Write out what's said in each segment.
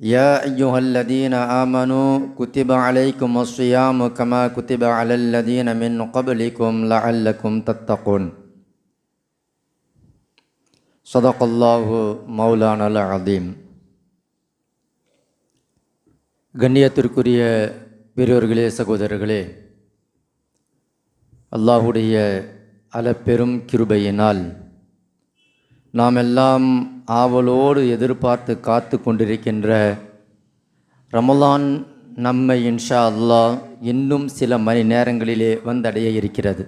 يا أيها الذين آمنوا كتب عليكم الصيام كما كتب على الذين من قبلكم لعلكم تتقون صدق الله مولانا العظيم கண்ணியத்திற்குரிய பெரியோர்களே சகோதரர்களே அல்லாஹுடைய அளப்பெரும் கிருபையினால் நாம் எல்லாம் ஆவலோடு எதிர்பார்த்து காத்து கொண்டிருக்கின்ற ரமலான் நம்மை இன்ஷா அல்லாஹ் இன்னும் சில மணி நேரங்களிலே வந்தடைய இருக்கிறது.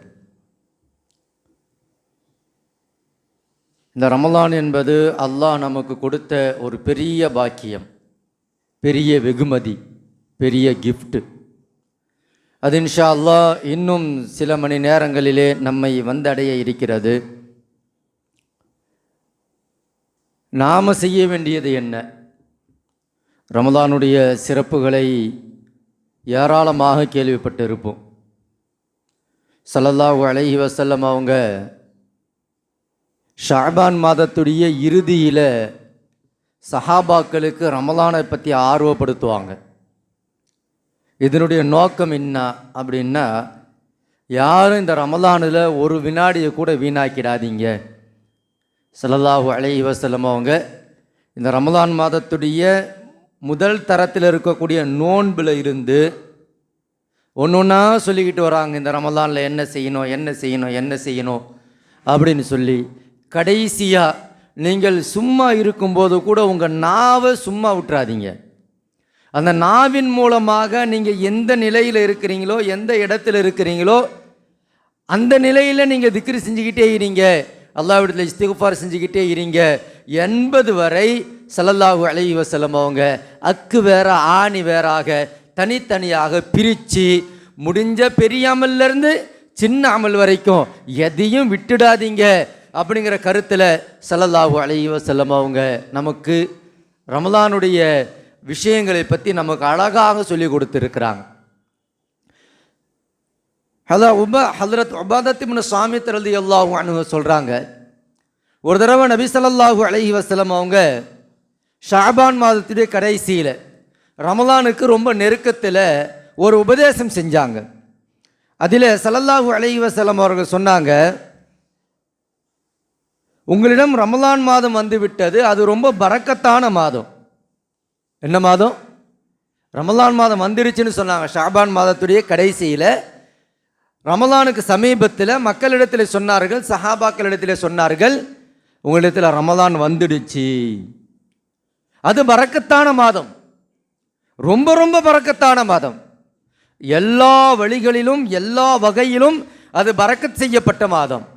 இந்த ரமலான் என்பது அல்லாஹ் நமக்கு கொடுத்த ஒரு பெரிய பாக்கியம் பெரிய வெகுமதி பெரிய கிஃப்ட்டு அது இன்ஷா அல்லாஹ் இன்னும் சில மணி நேரங்களிலே நம்மை வந்தடைய இருக்கிறது. நாம் செய்ய வேண்டியது என்ன? ரமதானுடைய சிறப்புகளை ஏராளமாக கேள்விப்பட்டிருப்போம். சல்லல்லாஹு அலஹி வசல்லம் அவங்க ஷாபான் மாதத்துடைய இறுதியில் சஹாபாக்களுக்கு ரமலானை பற்றி ஆர்வப்படுத்துவாங்க. இதனுடைய நோக்கம் என்ன அப்படின்னா யாரும் இந்த ரமலானில் ஒரு வினாடியை கூட வீணாக்கிடாதீங்க. ஸல்லல்லாஹு அலை வசலம் அவங்க இந்த ரமலான் மாதத்துடைய முதல் தரத்தில் இருக்கக்கூடிய நோன்பில் இருந்து ஒன்று ஒன்றா சொல்லிக்கிட்டு வராங்க இந்த ரமலானில் என்ன செய்யணும் என்ன செய்யணும் என்ன செய்யணும் அப்படின்னு சொல்லி. கடைசியாக நீங்கள் சும்மா இருக்கும்போது கூட உங்கள் நாவை சும்மா விட்டுறாதீங்க. அந்த நாவின் மூலமாக நீங்கள் எந்த நிலையில் இருக்கிறீங்களோ எந்த இடத்துல இருக்கிறீங்களோ அந்த நிலையில் நீங்கள் திக்ரி செஞ்சுக்கிட்டே இருங்க. அல்லாவிடத்தில் இஸ்திகுஃபார் செஞ்சுக்கிட்டே இருங்க. எண்பது வரை ஸல்லல்லாஹு அலைஹி செல்லும் அவங்க அக்கு வேற ஆணி வேறாக தனித்தனியாக பிரித்து முடிஞ்ச பெரிய அமல்லேருந்து சின்ன அமல் வரைக்கும் எதையும் விட்டுடாதீங்க அப்படிங்கிற கருத்தில் ஸல்லல்லாஹு அலைஹி வஸல்லம் அவங்க நமக்கு ரமலானுடைய விஷயங்களை பற்றி நமக்கு அழகாக சொல்லி கொடுத்துருக்குறாங்க. ஹலா உப ஹலரத் உபாதத்திமுன சுவாமி திரதி அல்லாஹு அனு சொல்கிறாங்க ஒரு தடவை நபி ஸல்லல்லாஹு அலைஹி வஸல்லம் அவங்க ஷாபான் மாதத்துடைய கடைசியில் ரமலானுக்கு ரொம்ப நெருக்கத்தில் ஒரு உபதேசம் செஞ்சாங்க. அதில் சல்லல்லாஹூ அலைஹி வசலம் அவர்கள் சொன்னாங்க உங்களிடம் ரமலான் மாதம் வந்து விட்டது அது ரொம்ப பறக்கத்தான மாதம். என்ன மாதம்? ரமலான் மாதம் வந்துருச்சுன்னு சொன்னாங்க ஷாபான் மாதத்துடைய கடைசியில் ரமலானுக்கு சமீபத்தில் மக்களிடத்தில் சொன்னார்கள் சஹாபாக்களிடத்தில் சொன்னார்கள் உங்களிடத்தில் ரமலான் வந்துடுச்சு. அது பறக்கத்தான மாதம். ரொம்ப ரொம்ப பறக்கத்தான மாதம். எல்லா வழிகளிலும் எல்லா வகையிலும் அது பறக்கத் செய்யப்பட்ட மாதம்.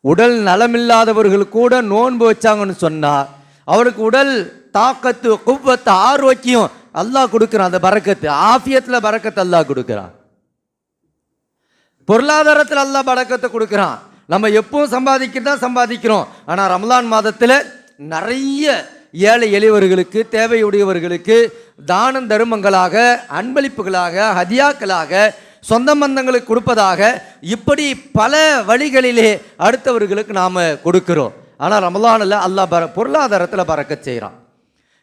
உடல் நலமில்லாதவர்கள் கூட நோன்பு வச்சாங்கன்னு சொன்னால் அவருக்கு உடல் தாக்கத்து குவத்து ஆரோக்கியம் அல்லாஹ் கொடுக்குறான் அந்த பறக்கத்து. ஆஃபியத்தில் பறக்கத்து அல்லாஹ் கொடுக்குறான். பொருளாதாரத்தில் அல்லாஹ் பறக்கத்தை கொடுக்குறான். நம்ம எப்பவும் சம்பாதிக்க தான் சம்பாதிக்கிறோம். ஆனால் ரமலான் மாதத்தில் நிறைய ஏழை எளியவர்களுக்கு தேவையுடையவர்களுக்கு தானம் தருமங்களாக அன்பளிப்புகளாக ஹதியாக்களாக சொந்த பந்தங்களுக்கு கொடுப்பதாக இப்படி பல வழிகளிலே அடுத்தவர்களுக்கு நாம் கொடுக்கிறோம். ஆனால் ரமலானில் அல்லாஹ் பர பொருளாதாரத்தில் பறக்க செய்கிறான்.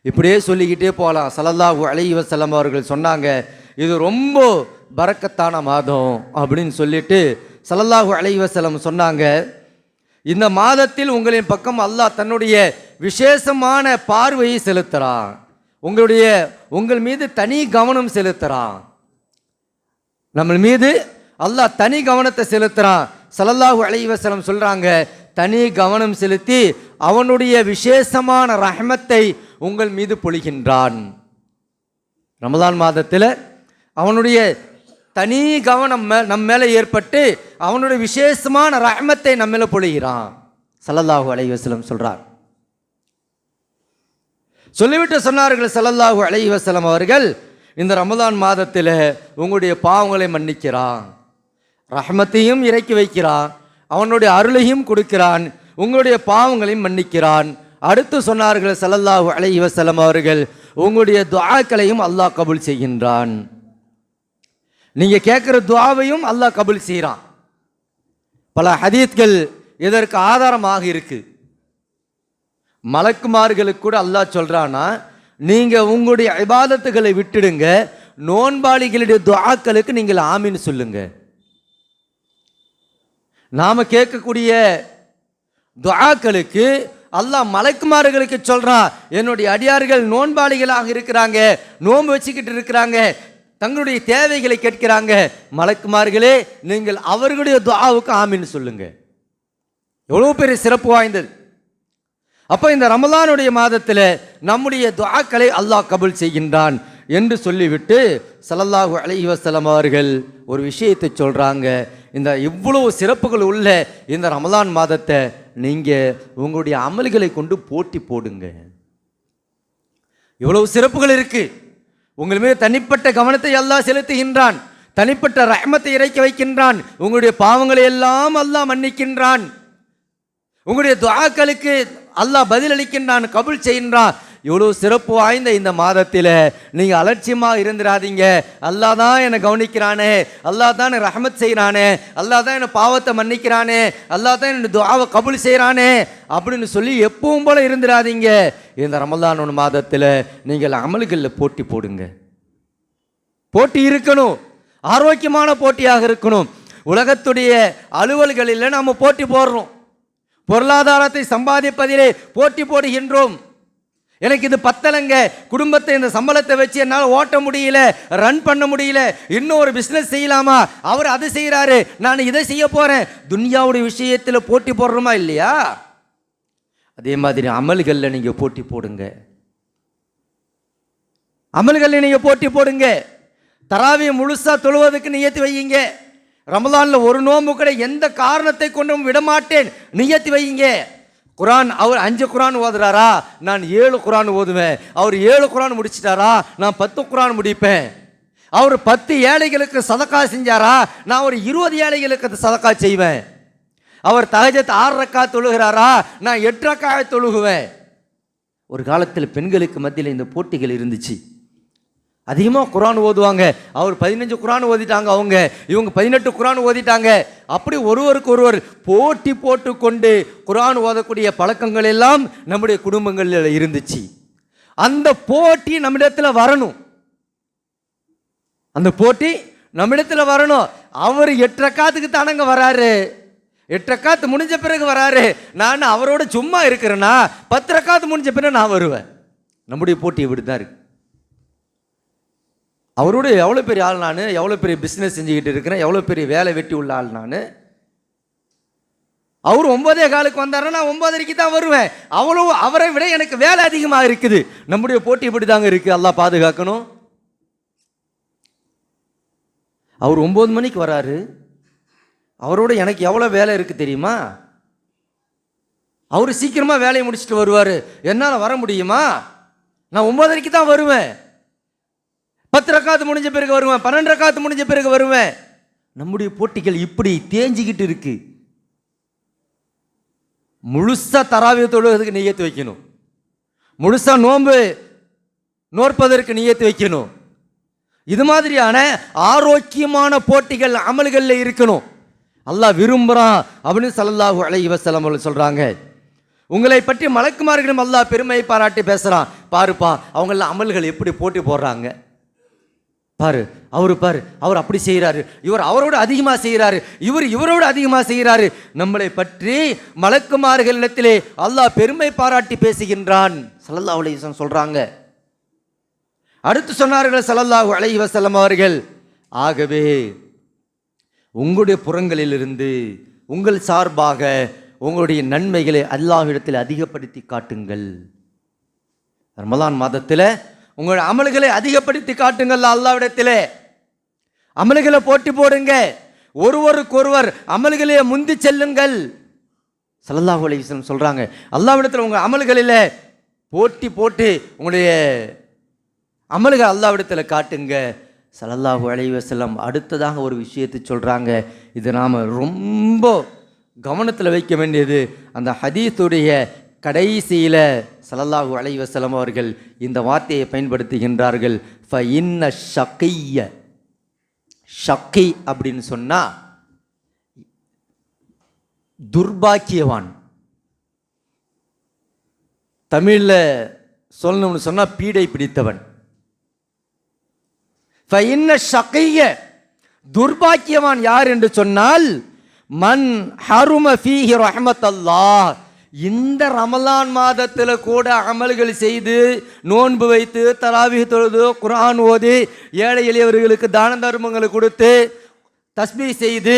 இப்படியே சொல்லிக்கிட்டே போகலாம். சலல்லாஹூ அலைஹி வஸல்லம் அவர்கள் சொன்னாங்க இது ரொம்ப பறக்கத்தான மாதம் அப்படின்னு சொல்லிட்டு சல்லல்லாஹு அலைவசலம் சொன்னாங்க. இந்த மாதத்தில் உங்களின் பக்கம் அல்லாஹ் தன்னுடைய விசேஷமான பார்வையை செலுத்துகிறான் உங்களுடைய உங்கள் மீது தனி கவனம் செலுத்துகிறான் நம்ம மீது அல்லாஹ் தனி கவனத்தை செலுத்துகிறான் சல்லல்லாஹு அலைவசலம் சொல்கிறாங்க தனி கவனம் செலுத்தி அவனுடைய விசேஷமான ரஹமத்தை உங்கள் மீது பொழிகின்றான். ரமதான் மாதத்தில் அவனுடைய தனி கவனம் மே நம் மேலே ஏற்பட்டு அவனுடைய விசேஷமான ரஹமத்தை நம்ம மேலே பொழிகிறான். சல்லல்லாஹு அலைஹி வஸல்லம் சொல்கிறார் சொல்லிவிட்டு சொன்னார்கள் சல்லல்லாஹு அலைஹி வஸல்லம் அவர்கள் இந்த ரமதான் மாதத்தில் உங்களுடைய பாவங்களை மன்னிக்கிறான். ரஹமத்தையும் இறக்கி வைக்கிறான். அவனுடைய அருளையும் கொடுக்கிறான். உங்களுடைய பாவங்களையும் மன்னிக்கிறான். அடுத்து சொன்னார்கள் சல்லல்லாஹு அலைஹி வஸல்லம் அவர்கள் உங்களுடைய துவாக்களையும் அல்லாஹ் கபூல் செய்கின்றான். நீங்கள் கேட்குற துவாவையும் அல்லாஹ் கபுல் செய்கிறான் பல ஹதீத்கள் இதற்கு ஆதாரமாக இருக்குது மலக்குமார்களுக்கு கூட அல்லாஹ் சொல்கிறான்னா நீங்கள் உங்களுடைய இபாதத்துகளை விட்டுடுங்க நோன்பாளிகளுடைய துவாக்களுக்கு நீங்கள் ஆமின்னு சொல்லுங்க. நாம் கேட்கக்கூடிய துவாக்களுக்கு அல்லாஹ் மலைக்குமார்களுக்கு சொல்கிறான் என்னுடைய அடியார்கள் நோன்பாளிகளாக இருக்கிறாங்க நோன்பு வச்சுக்கிட்டு இருக்கிறாங்க தங்களுடைய தேவைகளை கேட்கிறாங்க. மலக்குமார்களே நீங்கள் அவர்களுடைய துவாவுக்கு ஆமின்னு சொல்லுங்க. எவ்வளோ பெரிய சிறப்பு வாய்ந்தது. அப்போ இந்த ரமலானுடைய மாதத்தில் நம்முடைய துவாக்களை அல்லாஹ் கபுல் செய்கின்றான் என்று சொல்லிவிட்டு சல்லல்லாஹு அலஹி வசலம் அவர்கள் ஒரு விஷயத்தை சொல்கிறாங்க இந்த இவ்வளவு சிறப்புகள் உள்ள இந்த ரமலான் மாதத்தை நீங்கள் உங்களுடைய அமல்களை கொண்டு போட்டி போடுங்க. இவ்வளவு சிறப்புகள் இருக்குது உங்கள் மீது தனிப்பட்ட கவனத்தை அல்லாஹ் செலுத்துகின்றான். தனிப்பட்ட ரஹமத்தை இறைக்க வைக்கின்றான். உங்களுடைய பாவங்களை எல்லாம் அல்லாஹ் மன்னிக்கின்றான். உங்களுடைய துவாக்களுக்கு அல்லாஹ் பதிலளிக்கின்றான் கபுல் செய்கின்றான். இவ்வளோ சிறப்பு வாய்ந்த இந்த மாதத்தில் நீங்கள் அலட்சியமாக இருந்துடாதீங்க அல்லா தான் என்னை கவனிக்கிறானே. அல்லா தான் என்னை ரஹமத் செய்கிறானே அல்லா தான் என்னை பாவத்தை மன்னிக்கிறானே. அல்லா தான் என்னோட துவாவை கபுல் செய்கிறானே அப்படின்னு சொல்லி எப்பவும் போல இருந்துடாதீங்க இந்த ரமலான் மாதத்தில் நீங்கள் அமல்களில் போட்டி போடுங்க. போட்டி இருக்கணும். ஆரோக்கியமான போட்டியாக இருக்கணும். உலகத்துடைய அலுவல்களில் நம்ம போட்டி போடுறோம். பொருளாதாரத்தை சம்பாதிப்பதிலே போட்டி போடுகின்றோம். எனக்கு இது பத்தலைங்க. குடும்பத்தை இந்த சம்பளத்தை வச்சு என்னால் ஓட்ட முடியல ரன் பண்ண முடியல இன்னும் ஒரு பிஸ்னஸ் செய்யலாமா? அவர் அதை செய்கிறாரு நான் இதை செய்ய போகிறேன் துன்யாவுடைய விஷயத்தில் போட்டி போடுறோமா இல்லையா? அதே மாதிரி அமல்களில் நீங்கள் போட்டி போடுங்க. அமல்களில் நீங்கள் போட்டி போடுங்க. தராவியை முழுசாக தொழுவதற்கு நியத்தி வையுங்க. ரமலானில் ஒரு நோம்பு கூட எந்த காரணத்தை கொண்டும் விடமாட்டேன். நியத்தி வையுங்க. குரான் அவர் அஞ்சு குரான் ஓதுறாரா? நான் ஏழு குரான் ஓதுவேன். அவர் ஏழு குரான் முடிச்சிட்டாரா? நான் பத்து குரான் முடிப்பேன். அவர் பத்து ஏழைகளுக்கு சதக்கா செஞ்சாரா? நான் ஒரு இருபது ஏழைகளுக்கு சதக்கா செய்வேன். அவர் தகஜத் ஆறு ரக்கா தொழுகிறாரா? நான் எட்டு ரக்காய தொழுகுவேன். ஒரு காலத்தில் பெண்களுக்கு மத்தியில் இந்த போட்டிகள் இருந்துச்சு. அதிகமாக குரான் ஓதுவாங்க. அவர் பதினஞ்சு குரான் ஓதிட்டாங்க அவங்க. இவங்க பதினெட்டு குரான் ஓதிட்டாங்க. அப்படி ஒருவருக்கு ஒருவர் போட்டி போட்டு கொண்டு குரான் ஓதக்கூடிய பழக்கங்கள் எல்லாம் நம்முடைய குடும்பங்களில் இருந்துச்சு. அந்த போட்டி நம்மிடத்தில் வரணும். அந்த போட்டி நம்மிடத்தில் வரணும். அவர் எட்டு ரக்காத்துக்கு தானங்க வராரு. எட்டு முடிஞ்ச பிறகு வராரு. நான் அவரோட சும்மா இருக்கிறேன்னா பத்து ரக்காத்து முடிஞ்ச பிறகு நான் வருவேன். நம்முடைய போட்டி இப்படி தான் இருக்கு. அவரோட எவ்வளோ பெரிய ஆள் நான் எவ்வளோ பெரிய பிஸ்னஸ் செஞ்சுக்கிட்டு இருக்கிறேன் எவ்வளோ பெரிய வேலை வெட்டி உள்ள ஆள் நான்? அவர் ஒன்பதே காலுக்கு வந்தாருன்னா நான் ஒன்பதரைக்கு தான் வருவேன். அவ்வளோ அவரை விட எனக்கு வேலை அதிகமாக இருக்குது. நம்முடைய போட்டி இப்படி தாங்க இருக்குது எல்லாம் பாதுகாக்கணும். அவர் ஒம்பது மணிக்கு வராரு. அவரோட எனக்கு எவ்வளோ வேலை இருக்குது தெரியுமா? அவர் சீக்கிரமாக வேலையை முடிச்சுட்டு வருவார். என்னால் வர முடியுமா? நான் ஒம்பதரைக்கு தான் வருவேன். பத்து ரக்காத்து முடிஞ்ச பிறகு வருவேன் பன்னெண்டு ரக்காத்து முடிஞ்ச பிறகு வருவேன். நம்முடைய போட்டிகள் இப்படி தேஞ்சிக்கிட்டு இருக்கு. முழுசா தராவிய தொழுவதற்கு நியத்து வைக்கணும். முழுசா நோன்பு நோற்பதற்கு நியத்து வைக்கணும். இது மாதிரியான ஆரோக்கியமான போட்டிகள் அமல்களில் இருக்கணும். அல்லாஹ் விரும்புகிறான் அப்படின்னு சல்லல்லாஹு அலைஹி வஸல்லம் அவர்கள் சொல்கிறாங்க உங்களை பற்றி மலக்குமார்களும் அல்லாஹ் பெருமை பாராட்டி பேசுகிறான் பாருப்பா அவங்கள அமல்கள் எப்படி போட்டி போடுறாங்க? பாரு அவர் பாரு அவர் அப்படி செய்கிறாரு இவர் அவரோட அதிகமாக செய்கிறாரு இவர் இவரோட அதிகமாக செய்கிறாரு நம்மளை பற்றி மலக்குமார்களிடத்திலே அல்லாஹ் பெருமை பாராட்டி பேசுகின்றான். சலல்லா அலைவசம் சொல்கிறாங்க அடுத்து சொன்னார்கள் ஸல்லல்லாஹு அலைஹி அவர்கள் ஆகவே உங்களுடைய புறங்களிலிருந்து உங்கள் சார்பாக உங்களுடைய நன்மைகளை அல்லாஹ்விடத்தில் அதிகப்படுத்தி காட்டுங்கள். ரமலான் மாதத்தில் உங்கள் அமல்களை அதிகப்படுத்தி காட்டுங்கள் அல்லாவிடத்திலே. அமல்களை போட்டி போடுங்க ஒருவருக்கொருவர் அமல்களே முந்தி செல்லுங்கள். ஸல்லல்லாஹு அலைஹி சொல்கிறாங்க அல்லாவிடத்தில் உங்கள் அமல்களில் போட்டி போட்டு உங்களுடைய அமல்கள் அல்லாவிடத்தில் காட்டுங்க. சலல்லாஹு அலைவசல்லம் அடுத்ததாக ஒரு விஷயத்தை சொல்கிறாங்க இது நாம் ரொம்ப கவனத்தில் வைக்க வேண்டியது. அந்த ஹதீஸுடைய கடைசியில் சலல்லாஹு அலைவசலம் அவர்கள் இந்த வார்த்தையை பயன்படுத்துகின்றார்கள். ஃப இன்ன ஷக்கைய ஷக்கை அப்படின்னு சொன்னால் துர்பாக்கியவான். தமிழில் சொல்லணும்னு சொன்னால் பீடை பிடித்தவன். ஃபைன்ன ஷக்கைய துர்பாக்கியவான் யார் என்று சொன்னால் மன் ஹரும ஃபீஹி ரஹ்மத்தல்லாஹ். இந்த ரமலான் மாதத்தில் கூட அமல்கள் செய்து நோன்பு வைத்து தராவி தொழுது குரான் ஓதி ஏழை எளியவர்களுக்கு தான தர்மங்களை கொடுத்து தஸ்மி செய்து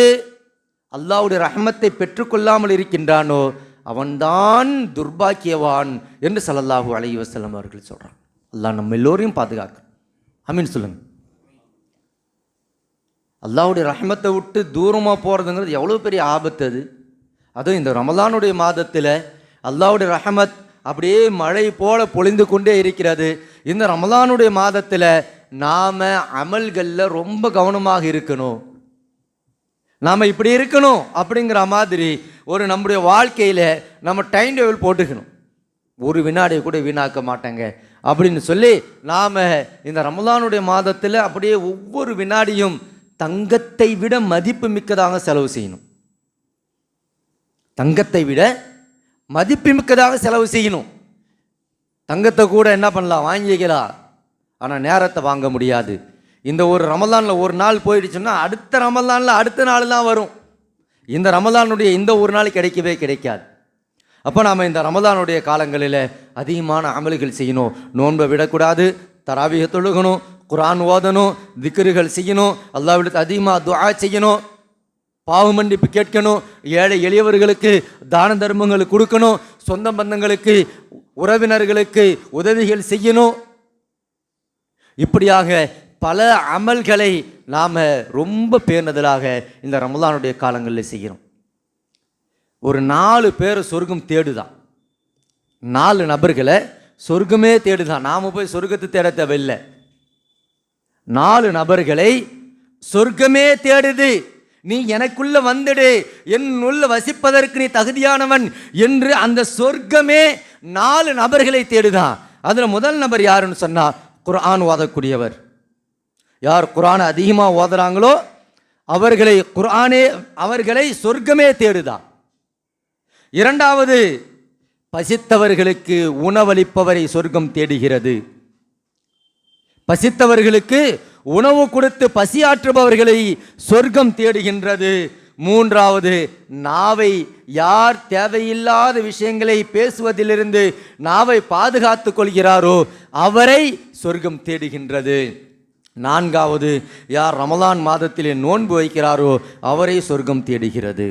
அல்லாவுடைய ரஹமத்தை பெற்றுக்கொள்ளாமல் இருக்கின்றானோ அவன்தான் துர்பாக்கியவான் என்று ஸல்லல்லாஹு அலைஹி வசலம் அவர்கள் சொல்கிறான் அல்லாஹ் நம்ம எல்லோரையும் பாதுகாக்க அமீன் சொல்லுங்கள் அல்லாவுடைய ரஹமத்தை விட்டு தூரமாக போகிறதுங்கிறது எவ்வளோ பெரிய ஆபத்து அது. அதுவும் இந்த ரமலானுடைய மாதத்தில் அல்லாவுடைய ரஹமத் அப்படியே மழை போல பொழிந்து கொண்டே இருக்கிறது. இந்த ரமலானுடைய மாதத்தில் நாம் அமல்களில் ரொம்ப கவனமாக இருக்கணும். நாம் இப்படி இருக்கணும் அப்படிங்கிற மாதிரி ஒரு நம்முடைய வாழ்க்கையில் நம்ம டைம் டேபிள் போட்டுக்கணும். ஒரு வினாடியை கூட வீணாக்க மாட்டாங்க. அப்படின்னு சொல்லி நாம் இந்த ரமலானுடைய மாதத்தில் அப்படியே ஒவ்வொரு வினாடியும் தங்கத்தை விட மதிப்பு மிக்கதாக செலவு செய்யணும். தங்கத்தை விட மதிப்புமிக்கதாக செலவு செய்யணும். தங்கத்தை கூட என்ன பண்ணலாம்? வாங்கிக்கலாம் ஆனால் நேரத்தை வாங்க முடியாது. இந்த ஒரு ரமலானில் ஒரு நாள் போயிடுச்சுன்னா அடுத்த ரமலானில் அடுத்த நாள் தான் வரும். இந்த ரமலானுடைய இந்த ஒரு நாள் கிடைக்கவே கிடைக்காது. அப்போ நாம் இந்த ரமலானுடைய காலங்களில் அதிகமான அமல்கள் செய்யணும். நோன்பை விடக்கூடாது தராவிக தொழுகணும் குரான் ஓதணும் திக்ருகள் செய்யணும் அல்லாவிடத்து அதிகமாக துஆ செய்யணும். பாவ மன்னிப்பு கேட்கணும். ஏழை எளியவர்களுக்கு தான தர்மங்களுக்கு கொடுக்கணும். சொந்த பந்தங்களுக்கு உறவினர்களுக்கு உதவிகள் செய்யணும். இப்படியாக பல அமல்களை நாம் ரொம்ப பேர்ந்ததாக இந்த ரமலானுடைய காலங்களில் செய்கிறோம். ஒரு நாலு பேர் சொர்க்கம் தேடுதான். நாலு நபர்களை சொர்க்கமே தேடுதான். நாம் போய் சொர்க்கத்தை தேட தேவையில்லை. நாலு நபர்களை சொர்க்கமே தேடுது. நீ எனக்குள்ள வந்துடு. என் உள்ள வசிப்பதற்கு நீ தகுதியானவன் என்று அந்த சொர்க்கமே நாலு நபர்களை தேடுதான் அதில் முதல் நபர் யாருன்னு சொன்னா குரான் ஓதக்கூடியவர். யார் குரான் அதிகமாக ஓதுறாங்களோ அவர்களை குரானே அவர்களை சொர்க்கமே தேடுதான் இரண்டாவது பசித்தவர்களுக்கு உணவளிப்பவரை சொர்க்கம் தேடுகிறது. பசித்தவர்களுக்கு உணவு கொடுத்து பசியாற்றுபவர்களை சொர்க்கம் தேடுகின்றது. மூன்றாவது நாவை யார் தேவையில்லாத விஷயங்களை பேசுவதிலிருந்து நாவை பாதுகாத்து கொள்கிறாரோ அவரை சொர்க்கம் தேடுகின்றது. நான்காவது யார் ரமலான் மாதத்திலே நோன்பு வைக்கிறாரோ அவரை சொர்க்கம் தேடுகிறது.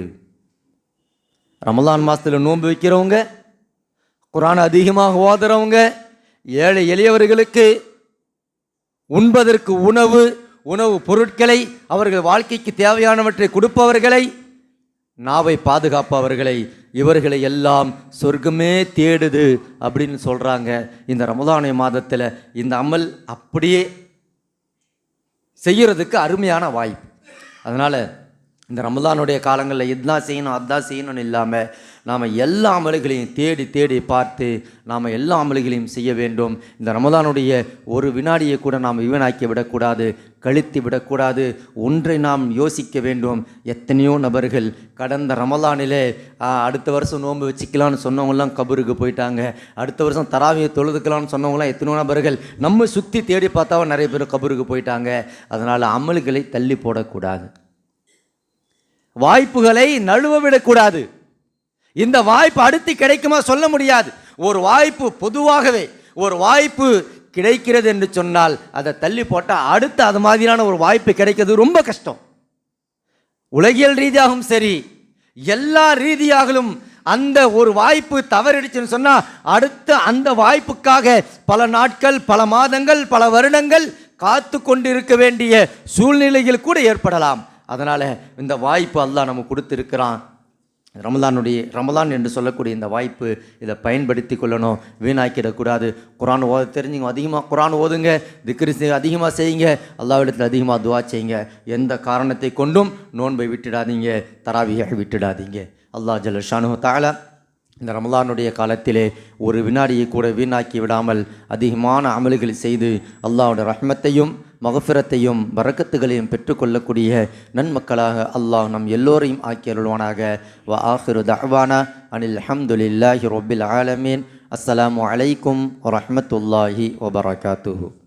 ரமலான் மாதத்தில் நோன்பு வைக்கிறவங்க குரான் அதிகமாக ஓதுறவங்க ஏழை எளியவர்களுக்கு உண்பதற்கு உணவு உணவு பொருட்களை அவர்கள் வாழ்க்கைக்கு தேவையானவற்றை கொடுப்பவர்களை நாவை பாதுகாப்பவர்களை இவர்களை எல்லாம் சொர்க்கமே தேடுது அப்படின்னு சொல்கிறாங்க இந்த ரமதானை மாதத்தில் இந்த அமல் அப்படியே செய்கிறதுக்கு அருமையான வாய்ப்பு. அதனால் இந்த ரமதானுடைய காலங்களில் இதுதான் செய்யணும் அதுதான் செய்யணும்னு இல்லாமல் நாம் எல்லா அமல்களையும் தேடி தேடி பார்த்து நாம் எல்லா அமல்களையும் செய்ய வேண்டும். இந்த ரமதானுடைய ஒரு வினாடியை கூட நாம் வீணாக்கி விடக்கூடாது கழித்து விடக்கூடாது. ஒன்றை நாம் யோசிக்க வேண்டும். எத்தனையோ நபர்கள் கடந்த ரமலானிலே அடுத்த வருஷம் நோன்பு வச்சுக்கலான்னு சொன்னவங்களாம் கபருக்கு போயிட்டாங்க. அடுத்த வருஷம் தராவியை தொழுதுக்கலாம்னு சொன்னவங்களாம் எத்தனையோ நபர்கள் நம்ம சுற்றி தேடி பார்த்தாவும் நிறைய பேர் கபருக்கு போயிட்டாங்க. அதனால் அமல்களை தள்ளி போடக்கூடாது. வாய்ப்புகளை நழுவ விடக்கூடாது. இந்த வாய்ப்பு அடுத்து கிடைக்குமா சொல்ல முடியாது. ஒரு வாய்ப்பு பொதுவாகவே ஒரு வாய்ப்பு கிடைக்கிறது என்று சொன்னால் அதை தள்ளி போட்டால் அடுத்து அது மாதிரியான ஒரு வாய்ப்பு கிடைக்கிறது ரொம்ப கஷ்டம். உலகியல் ரீதியாகவும் சரி எல்லா ரீதியாகவும் அந்த ஒரு வாய்ப்பு தவறிடுச்சுன்னு சொன்னால் அடுத்து அந்த வாய்ப்புக்காக பல நாட்கள் பல மாதங்கள் பல வருடங்கள் காத்து கொண்டிருக்க வேண்டிய சூழ்நிலைகள் கூட ஏற்படலாம். அதனால் இந்த வாய்ப்பு அல்லாஹ் நம்ம கொடுத்துருக்கிறான். ரமலானுடைய ரமலான் என்று சொல்லக்கூடிய இந்த வாய்ப்பு இதை பயன்படுத்தி கொள்ளணும். வீணாக்கிடக்கூடாது. குரான் ஓத தெரிஞ்சுங்க. அதிகமாக குரான் ஓதுங்க. திக்ரி அதிகமாக செய்யுங்க. அல்லாவிடத்தில் அதிகமாக துவா செய்யுங்க. எந்த காரணத்தை கொண்டும் நோன்பை விட்டுடாதீங்க. தராவியாக விட்டுடாதீங்க. அல்லாஹ் ஜலஷானு ஷானு தாலா இந்த ரமலானுடைய காலத்திலே ஒரு வினாடியை கூட வீணாக்கி விடாமல் அதிகமான அமல்களை செய்து அல்லாவோட ரஹ்மத்தையும் மகஃபிரத்தையும் வரக்கத்துகளையும் பெற்றுக்கொள்ளக்கூடிய நன்மக்களாக அல்லாஹ் நம் எல்லோரையும் ஆக்கி அருள்வானாக. வ ஆஹிரு தஹ்வானா அனில் அஹம்துலில்லாஹி ரொபில் ஆலமீன். அஸ்ஸலாமு அலைக்கும் வரமத்துல்லாஹி வபரகாத்துஹூ